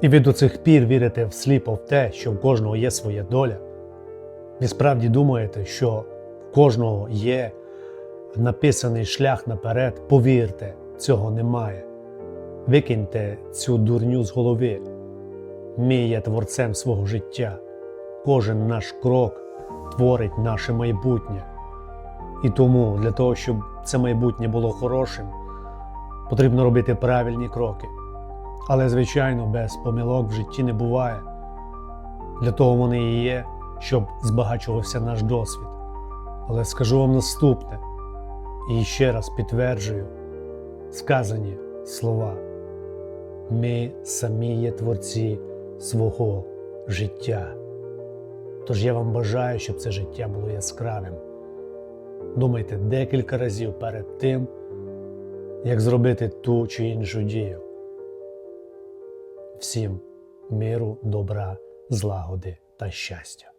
і ви до цих пір вірите всліпо в те, що в кожного є своя доля, ви справді думаєте, що в кожного є написаний шлях наперед, повірте, цього немає. Викиньте цю дурню з голови. Ми є творцем свого життя. Кожен наш крок творить наше майбутнє. І тому для того, щоб це майбутнє було хорошим, потрібно робити правильні кроки. Але, звичайно, без помилок в житті не буває. Для того вони і є, щоб збагачувався наш досвід. Але скажу вам наступне і ще раз підтверджую сказані слова. Ми самі є творці свого життя. Тож я вам бажаю, щоб це життя було яскравим. Думайте декілька разів перед тим, як зробити ту чи іншу дію. Всім миру, добра, злагоди та щастя.